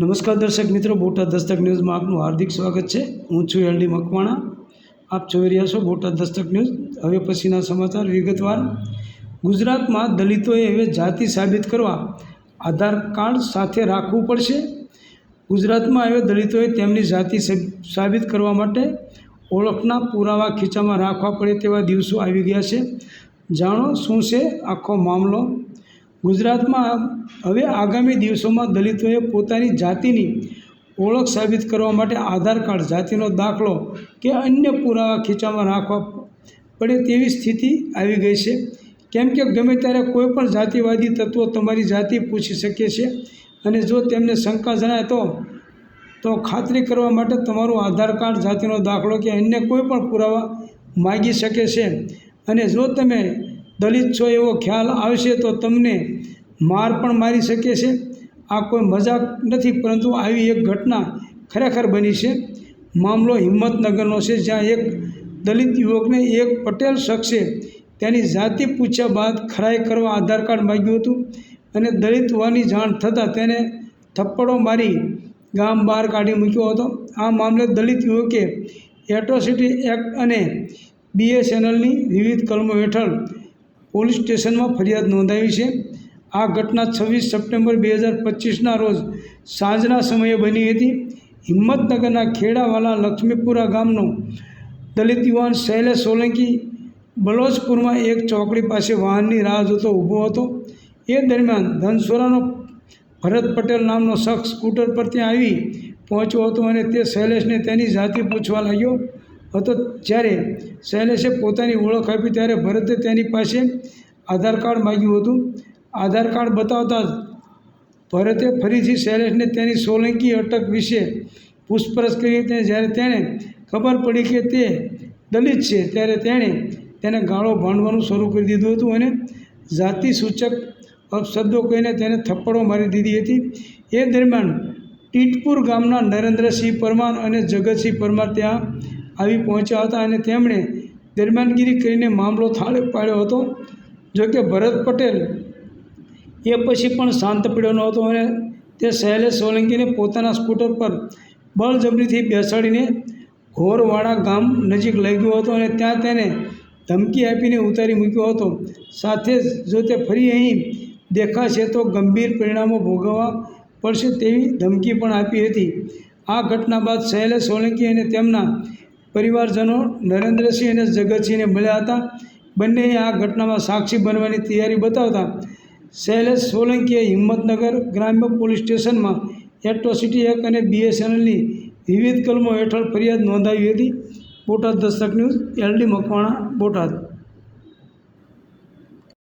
નમસ્કાર દર્શક મિત્રો, બોટાદ દસ્તક ન્યૂઝમાં આપનું હાર્દિક સ્વાગત છે. હું છું એલડી મકવાણા. આપ જોઈ રહ્યા છો બોટાદ દસ્તક ન્યૂઝ. હવે પછીના સમાચાર વિગતવાર. ગુજરાતમાં દલિતોએ હવે જાતિ સાબિત કરવા આધાર કાર્ડ સાથે રાખવું પડશે. ગુજરાતમાં હવે દલિતોએ તેમની જાતિ સાબિત કરવા માટે ઓળખના પુરાવા ખીચામાં રાખવા પડે તેવા દિવસો આવી ગયા છે. જાણો શું છે આખો મામલો? ગુજરાતમાં હવે આગામી દિવસોમાં દલિતોએ પોતાની જાતિની ઓળખ સાબિત કરવા માટે આધાર કાર્ડ જાતિનો દાખલો કે અન્ય પુરાવા ખીચામાં રાખવા પડે તેવી સ્થિતિ આવી ગઈ છે. કેમ કે ગમે ત્યારે કોઈ પણ જાતિવાદી તત્વો તમારી જાતિ પૂછી શકે છે અને જો તેમને શંકા જણાય તો તો ખાતરી કરવા માટે તમારું આધાર કાર્ડ જાતિનો દાખલો કે અન્ય કોઈ પણ પુરાવા માગી શકે છે. અને જો તમે દલિત છો એવો ખ્યાલ આવશે તો તમને માર પણ મારી શકે છે. આ કોઈ મજાક નથી, પરંતુ આવી એક ઘટના ખરેખર બની છે. મામલો હિંમતનગરનો છે, જ્યાં એક દલિત યુવકને એક પટેલ શખ્સે તેની જાતિ પૂછ્યા બાદ ખરાઈ કરવા આધાર કાર્ડ માગ્યું હતું અને દલિત હોવાની જાણ થતાં તેને થપ્પડો મારી ગામ બહાર કાઢી મૂક્યો હતો. આ મામલે દલિત યુવકે એટ્રોસિટી એક્ટ અને બીએસએનએલની વિવિધ કલમો હેઠળ પોલીસ સ્ટેશનમાં ફરિયાદ નોંધાવી છે. આ ઘટના છવ્વીસ સપ્ટેમ્બર બે હજાર પચીસના રોજ સાંજના સમયે બની હતી. હિંમતનગરના ખેડાવાલા લક્ષ્મીપુરા ગામનો દલિત યુવાન શૈલેષ સોલંકી બલોચપુરમાં એક ચોકડી પાસે વાહનની રાહ જોતો ઊભો હતો. એ દરમિયાન ધનસોરાનો ભરત પટેલ નામનો શખ્સ સ્કૂટર પર ત્યાં આવી પહોંચ્યો હતો અને તે શૈલેષને તેની જાતિ પૂછવા લાગ્યો હતો. જ્યારે શૈલેષે પોતાની ઓળખ આપી ત્યારે ભરતે તેની પાસે આધાર કાર્ડ માગ્યું હતું. આધાર કાર્ડ બતાવતા જ ભરતે ફરીથી શૈલેષને તેની સોલંકી અટક વિશે પૂછપરછ કરી હતી. જ્યારે તેણે ખબર પડી કે તે દલિત છે, ત્યારે તેણે તેને ગાળો ભાંડવાનું શરૂ કરી દીધું હતું અને જાતિ સૂચક અપશબ્દો કહીને તેને થપ્પડો મારી દીધી હતી. એ દરમિયાન ટીટપુર ગામના નરેન્દ્રસિંહ પરમાર અને જગતસિંહ પરમાર ત્યાં આવી પહોંચ્યા હતા અને તેમણે દરમિયાનગીરી કરીને મામલો થાળે પાડ્યો હતો. જોકે ભરત પટેલ એ પછી પણ શાંત પડ્યો હતો અને તે શૈલેષ સોલંકીને પોતાના સ્કૂટર પર બળજબરીથી બેસાડીને ઘોરવાડા ગામ નજીક લઈ ગયો હતો અને ત્યાં તેને ધમકી આપીને ઉતારી મૂક્યો હતો. સાથે જ જો તે ફરી અહીં દેખાશે તો ગંભીર પરિણામો ભોગવવા પડશે તેવી ધમકી પણ આપી હતી. આ ઘટના બાદ શૈલેષ સોલંકી અને તેમના પરિવારજનો નરેન્દ્રસિંહ અને જગતસિંહને મળ્યા હતા. બંનેએ આ ઘટનામાં સાક્ષી બનવાની તૈયારી બતાવતા શૈલેષ સોલંકીએ હિંમતનગર ગ્રામ્ય પોલીસ સ્ટેશનમાં એટ્રોસિટી એક્ટ અને બીએસએનએલની વિવિધ કલમો હેઠળ ફરિયાદ નોંધાવી હતી. Botad Dastak news, LD Makwana, Botad.